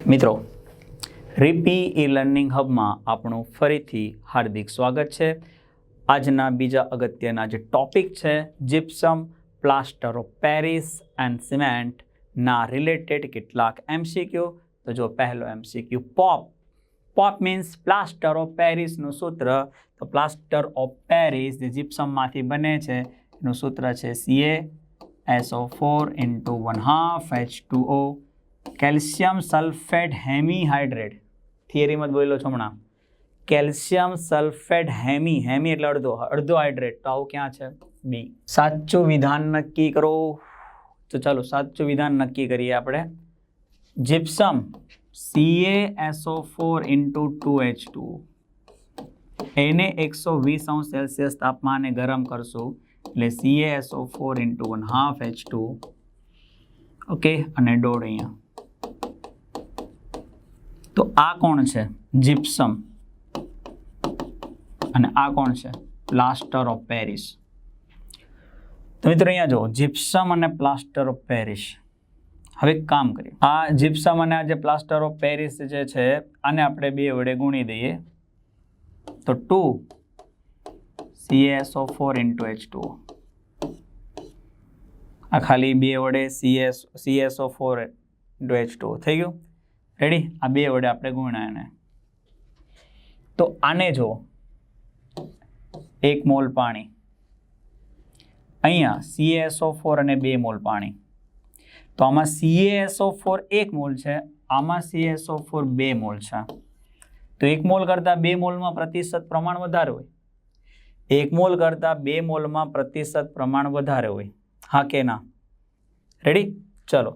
મિત્રો રીપી e learning હબમાં આપણું ફરીથી હાર્દિક સ્વાગત છે. આજના બીજા અગત્યના જે ટોપિક છે gypsum plaster of Paris and સિમેન્ટના related કેટલાક એમસીક્યુ તો જો પહેલો MCQ POP POP means plaster of પેરિસનું સૂત્ર. તો પ્લાસ્ટર ઓફ પેરિસ જે જીપ્સમમાંથી બને છે, એનું સૂત્ર છે CA SO four into one half H two O calcium sulphate hemihydrate થિયરીમાં જ બોલેલો છો હમણાં. કેલ્શિયમ સલ્ફેટ હેમી હેમી એટલે અડધો અડધો હાઇડ્રેટ તો આવું ક્યાં છે? બી સાચું વિધાન નક્કી કરો. તો ચાલો, સાચું વિધાન નક્કી કરીએ આપણે. Gypsum CA SO four into two H two એને એકસો વીસ અંશ સેલ્સિયસ તાપમાને ગરમ કરશું. એટલે C S O four into one half H two okay અને દોઢ અહીંયા. તો આ કોણ છે? જીપ્સમ અને આ કોણ છે? પ્લાસ્ટર ઓફ પેરિસ તો મિત્રો અહીંયા જુઓ જીપ્સમ અને પ્લાસ્ટર ઓફ પેરિસ હવે કામ કરીએ. આ જીપ્સમ અને આ જે પ્લાસ્ટર ઓફ પેરિસ જે છે, આને આપણે બે વડે ગુણી દઈએ. તો two CaSO four into H two આ ખાલી બે વડે ફોર ઇન્ટુ એચ ટુ થઈ ગયું? રેડી આ બે વડે આપણે ગુણ્યા એને. તો આને જો એક મોલ પાણી. અહીંયા સીએસઓ ફોર અને બે મોલ પાણી. તો આમાં સીએસઓ ફોર એક મોલ છે, આમાં સીએસઓ ફોર બે મોલ છે. તો એક મોલ કરતાં બે મોલમાં પ્રતિશત પ્રમાણ વધારે હોય. એક મોલ કરતાં બે મોલમાં પ્રતિશત પ્રમાણ વધારે હોય. હા કે ના? રેડી ચલો.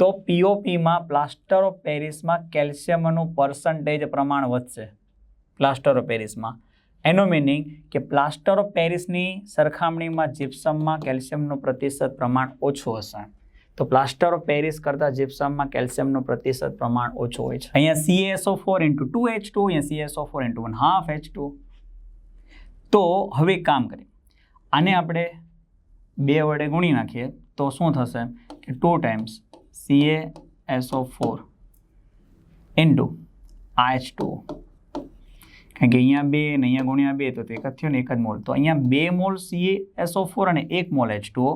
તો પીઓપીમાં પ્લાસ્ટર ઓફ પેરિસમાં કેલ્શિયમનું પર્સન્ટેજ પ્રમાણ વધશે. પ્લાસ્ટર ઓફ પેરિસમાં એનો મિનિંગ કે પ્લાસ્ટર ઓફ પેરિસની સરખામણીમાં જીપ્સમમાં કેલ્શિયમનું પ્રતિશત પ્રમાણ ઓછું હશે. તો પ્લાસ્ટર ઓફ પેરિસ કરતાં જીપ્સમમાં કેલ્શિયમનું પ્રતિશત પ્રમાણ ઓછું હોય છે. અહીંયા CaSO four into two H two અહીંયા CaSO four into one half H two તો હવે કામ કરીએ. આને આપણે બે વડે ગુણી નાખીએ તો શું થશે કે two times CA SO four into આ એચ ટુ કારણ કે અહીંયા બે ને અહીંયા ગુણ્યા બે તો એક જ થયો ને એક જ મોલ. તો અહીંયા બે મોલ સીએ એસઓ ફોર અને એક મોલ એચ ટુ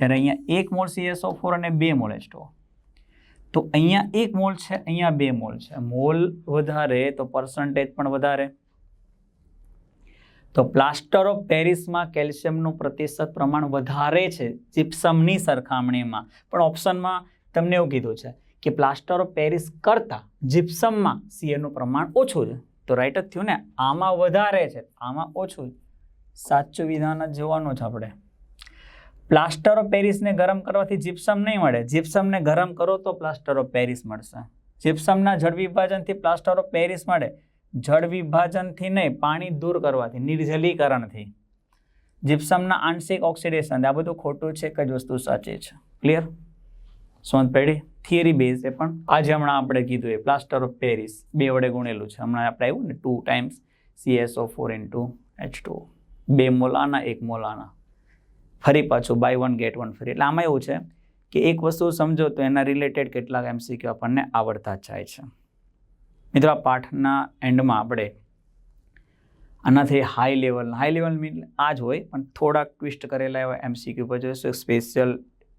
ત્યારે અહીંયા એક મોલ સી એસઓ ફોર અને બે મોલ એચ ટુ તો અહીંયા એક મોલ છે, અહીંયા બે મોલ છે. મોલ વધારે તો પર્સન્ટેજ પણ વધારે. તો પ્લાસ્ટર ઓફ પેરિસમાં કેલ્શિયમનું પ્રતિશત પ્રમાણ વધારે છે જીપ્સમની સરખામણીમાં. પણ ઓપ્શનમાં તમને એવું કીધું છે કે પ્લાસ્ટર ઓફ પેરિસ કરતાં જીપ્સમમાં સીએનું પ્રમાણ ઓછું છે. તો રાઈટ જ થયું ને? આમાં વધારે છે. આમાં ઓછું સાચું વિધાન જ જોવાનું છે આપણે. પ્લાસ્ટર ઓફ પેરિસને ગરમ કરવાથી જીપ્સમ નહીં મળે. જીપ્સમને ગરમ કરો તો પ્લાસ્ટર ઓફ પેરિસ મળશે. જીપ્સમના જળ વિભાજનથી પ્લાસ્ટર ઓફ પેરિસ મળે. જળ વિભાજનથી નહીં, પાણી દૂર કરવાથી, નિર્જલીકરણથી. જીપ્સમના આંશિક ઓક્સિડેશન આ બધું ખોટું છે એક જ વસ્તુ સાચી છે? ક્લિયર સોંત પેઢી થિયરી બેઝ એ પણ આજે હમણાં આપણે કીધું એ પ્લાસ્ટર ઓફ પેરિસ બે વડે ગુણેલું છે. હમણાં આપણે આવ્યું ને two times CSO four into H two બે મોલાના, એક મોલાના. ફરી પાછું buy one get one free. એટલે આમાં એવું છે કે એક વસ્તુ સમજો તો એના રિલેટેડ કેટલાક એમસીક્યુ આપણને આવડતા જાય છે. મિત્રો, આ પાઠના એન્ડમાં આપણે આનાથી high level high level mean આ જ હોય, પણ થોડાક ટ્વિસ્ટ કરેલા એવા એમસીક્યુ પર જોઈશું સ્પેશિયલ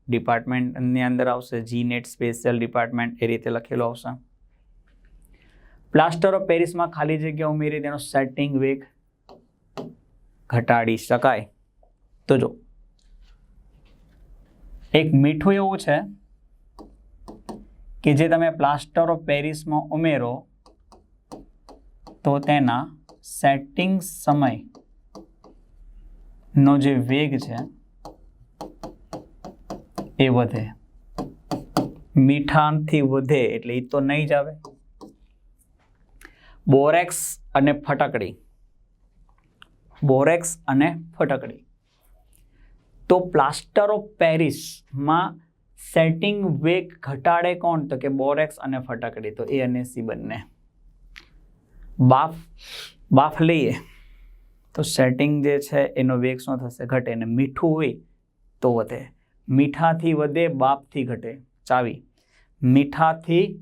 ડિપાર્ટમેન્ટની અંદર આવશે જી નેટ સ્પેશિયલ ડિપાર્ટમેન્ટ એ રીતે લખેલું આવશે. પ્લાસ્ટર ઓફ પેરિસમાં ખાલી જગ્યા ઉમેરી, તેનો સેટિંગ વેગ ઘટાડી શકાય. તો જો, એક મીઠું એવું છે કે જે તમે પ્લાસ્ટર ઓફ પેરિસમાં ઉમેરો તો તેના સેટિંગ સમયનો જે વેગ છે એ વધે. મીઠાનથી વધે એટલે એ તો નહીં જ આવે. બોરેક્સ અને ફટકડી. બોરેક્સ અને ફટકડી. તો પ્લાસ્ટર ઓફ પેરિસમાં સેટિંગ વેગ ઘટાડે કોણ? તો કે બોરેક્સ અને ફટકડી. તો એ અને સી બંને. બાફ બાફ લઈએ. તો સેટિંગ જે છે એનો વેગ શું થશે? ઘટે અને મીઠું હોય તો વધે. મીઠાથી વધે, બાપથી ઘટે. ચાવી. મીઠાથી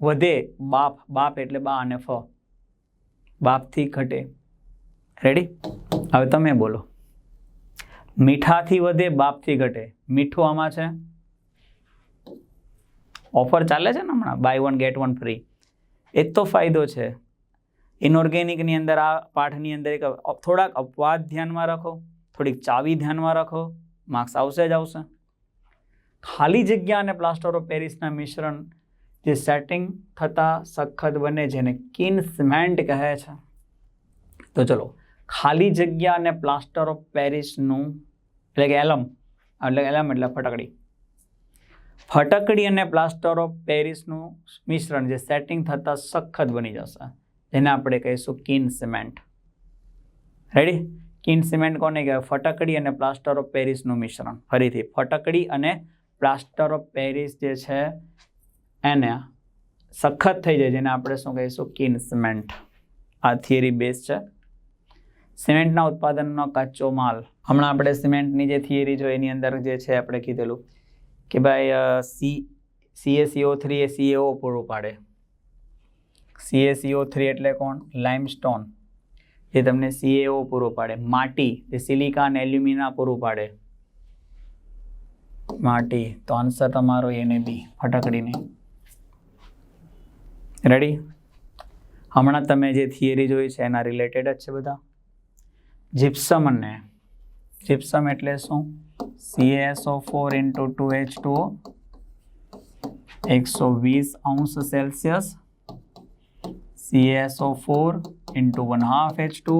વધે, બાપ બાપ એટલે બા અને ફ. બાપથી ઘટે. રેડી હવે તમે બોલો. મીઠાથી વધે, બાપથી ઘટે. મીઠું આમાં છે? ઓફર ચાલે છે ને હમણાં? Buy one get one free એ તો ફાયદો છે. ઇનઓર્ગેનિકની અંદર આ પાઠની અંદર એક થોડાક અપવાદ ધ્યાનમાં રાખો, થોડીક ચાવી ધ્યાનમાં રાખો માર્ક્સ આવશે જ આવશે. ખાલી જગ્યા અને પ્લાસ્ટર ઓફ પેરિસના મિશ્રણ જે સેટિંગ થતાં સખત બને જેને કિન સિમેન્ટ કહે છે. તો ચલો, ખાલી જગ્યા અને પ્લાસ્ટર ઓફ પેરિસનું એટલે કે એલમ, એટલે એલમ એટલે ફટકડી. ફટકડી અને પ્લાસ્ટર ઓફ પેરિસનું મિશ્રણ જે સેટિંગ થતાં સખત બની જશે. જેને આપણે કહીશું keen cement. Ready keen cement કોને કહેવાય? ફટકડી અને પ્લાસ્ટર ઓફ પેરિસનું મિશ્રણ. ફરીથી, ફટકડી અને પ્લાસ્ટર ઓફ પેરિસ જે છે, એને સખત થઈ જાય, જેને આપણે શું કહીશું? Keen cement. આ થિયરી બેઝ છે. સિમેન્ટના ઉત્પાદનનો કાચો માલ. હમણાં આપણે સિમેન્ટની જે થિયરી જો એની અંદર જે છે, આપણે કીધેલું કે ભાઈ સી સીએસીઓ થ્રી એ સીએઓ પૂરું પાડે. સીએસીઓ થ્રી એટલે કોણ? લાઇમસ્ટોન જે તમને સીએઓ પૂરું પાડે. માટી. જે સિલિકા અને એલ્યુમિના પૂરું પાડે. માટી. તો આન્સર તમારો એને બી ફટકડીને. રેડી હમણાં તમે જે થિયરી જોઈ છે, એના રિલેટેડ જ છે બધા. જીપ્સમ અને જીપ્સમ એટલે શું? CSO four into two H two એકસો વીસ અંશ Celsius. CSO four into one half H two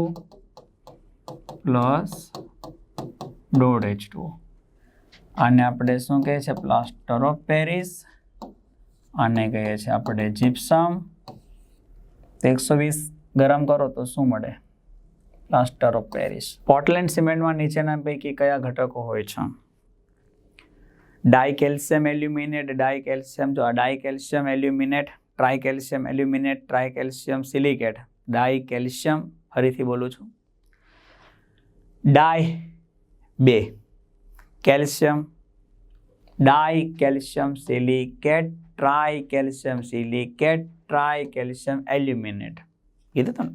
plus દોઢ એચ ટુ આને આપણે શું કહે છે? પ્લાસ્ટર ઓફ પેરિસ આને કહીએ છીએ આપણે જીપ્સમ એકસો વીસ ગરમ કરો તો શું મળે? પ્લાસ્ટર ઓફ પેરિસ પોર્ટલેન્ડ સિમેન્ટમાં નીચેના પૈકી કયા ઘટકો હોય છે? ડાય કેલ્શિયમ એલ્યુમિનેટ ડાઈ કેલ્શિયમ જો આ di calcium aluminate tri calcium aluminate tri calcium silicate. Di calcium ફરીથી બોલું છું. ડાય બે. Calcium. Di calcium silicate tri calcium silicate tri calcium aluminate. કીધું તમે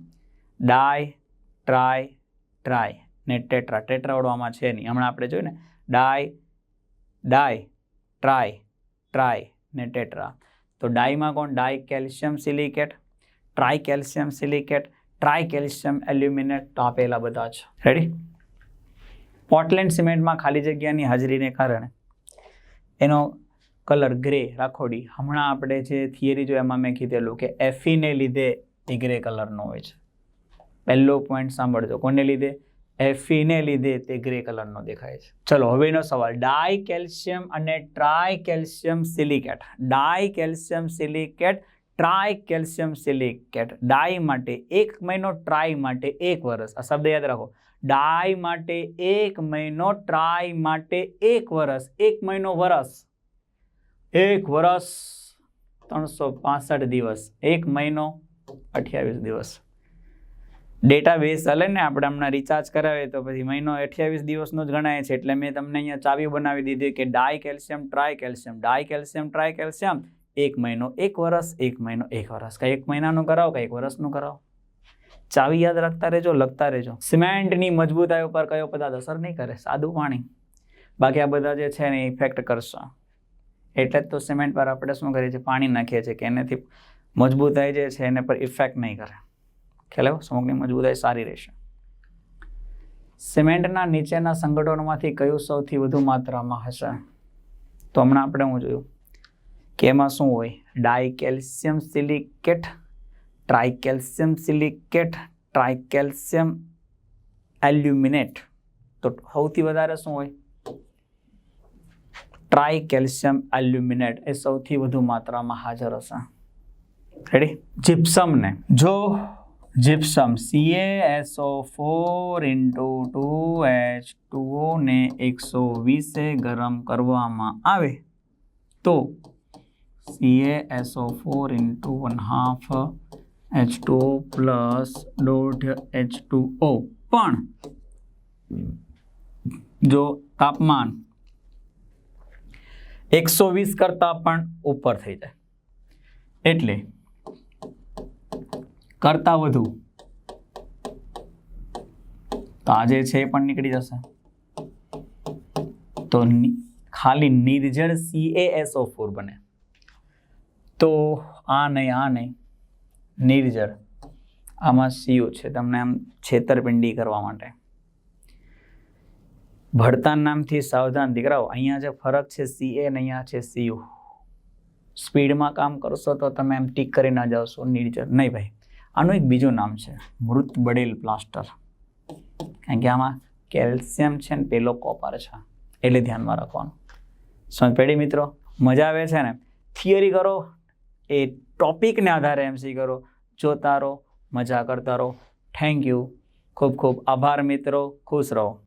ડાય ટ્રાય ટ્રાય ને ટેટ્રા. ટેટ્રાવાળો છે નહીં. હમણાં આપણે જોયું ને? ડાય ડાય ટ્રાય ટ્રાય ને ટેટ્રા. તો ડાયમાં કોણ? Dicalcium silicate tricalcium silicate tricalcium aluminate આપેલા બધા છે રેડી પોર્ટલેન્ડ સિમેન્ટમાં ખાલી જગ્યાની હાજરીને કારણે એનો કલર ગ્રે, રાખોડી. હમણાં આપણે જે થિયરી જો એમાં મેં કીધેલું કે એફીને લીધે એ ગ્રે કલરનો હોય છે. પહેલો પોઈન્ટ સાંભળજો. કોને લીધે? એફીને લીધે તે ગ્રે કલરનો દેખાય છે. ચલો, હવેનો સવાલ. ડાય કેલ્શિયમ અને tri calcium silicate. Di calcium silicate tri calcium silicate. Di માટે એક મહિનો, ટ્રાય માટે એક વર્ષ આ શબ્દ યાદ રાખો. ડાય માટે એક મહિનો, ટ્રાય માટે એક વર્ષ એક મહિનો, વરસ. એક વર્ષ ત્રણસો દિવસ. એક મહિનો, અઠ્યાવીસ દિવસ. ડેટા બેઝ ચાલે ને, આપણે હમણાં રિચાર્જ કરાવીએ તો પછી મહિનો અઠ્યાવીસ દિવસનો જ ગણાય છે, એટલે મેં તમને અહીંયા ચાવી બનાવી દીધી કે di calcium, tri calcium. Di calcium, tri calcium, એક મહિનો, એક વર્ષ એક મહિનો, એક વર્ષ કાંઈ એક મહિનાનું કરાવો, કાંઈ એક વર્ષનું કરાવો? ચાવી યાદ રાખતા રહેજો, લખતા રહેજો. સિમેન્ટની મજબૂતાઈ ઉપર કયો પદાર્થ અસર નહીં કરે? સાદું પાણી. બાકી આ બધા જે છે ને ઇફેક્ટ કરશે. એટલે જ તો સિમેન્ટ પર આપણે શું કરીએ છીએ? પાણી નાખીએ છીએ કે એનાથી મજબૂતાઈ જે છે, એને પર ઇફેક્ટ નહીં કરે. ખ્યાલ આવ્યો? સમુખની મજબૂતાઈ સારી રહેશે. સિમેન્ટના નીચેના સંગઠનોમાંથી કયું સૌથી વધુ માત્રામાં હશે? તો હમણાં આપણે હું જોયું. કે એમાં શું હોય? Dicalcium silicate, tricalcium silicate, tricalcium aluminate. તો સૌથી વધારે શું હોય? ટ્રાયકેલ્શિયમ એલ્યુમિનેટ એ સૌથી વધુ માત્રામાં હાજર હશે. રેડી જીપ્સમને જો gypsum CA SO four into two H two ને એકસો વીસે ગરમ કરવામાં આવે. તો CA SO four into one half H two plus દોઢ એચ ટુ ઓ પણ જો તાપમાન એકસો વીસ કરતાં પણ ઉપર થઈ જાય. એટલે કરતાં વધુ. તો આજે છે એ પણ નીકળી જશે. તો ખાલી નિર્જળ CaSO4 ફોર બને. તો આ નહીં આ નહીં. નિર્જળ. આમાં સીઓ છે, તમને આમ છેતરપિંડી કરવા માટે. ભળતા નામથી સાવધાન દીકરાઓ, અહીંયા જે ફરક છે સીએ અને અહીંયા છે સીયુ સ્પીડમાં કામ કરશો તો તમે એમ ટીક કરી ના જાવશો, નિર્જળ. નહીં ભાઈ. આનું એક બીજું નામ છે, મૃત બળેલ પ્લાસ્ટર. કારણ કે આમાં કેલ્શિયમ છે ને પેલો કોપર છે, એટલે ધ્યાનમાં રાખવાનું. સમજ પેઢી મિત્રો, મજા આવે છે ને? થિયરી કરો, એ ટોપિકને આધારે એમસી કરો, જોતા રહો, મજા કરતા રહો. થેન્ક યુ ખૂબ ખૂબ આભાર મિત્રો. ખુશ રહો.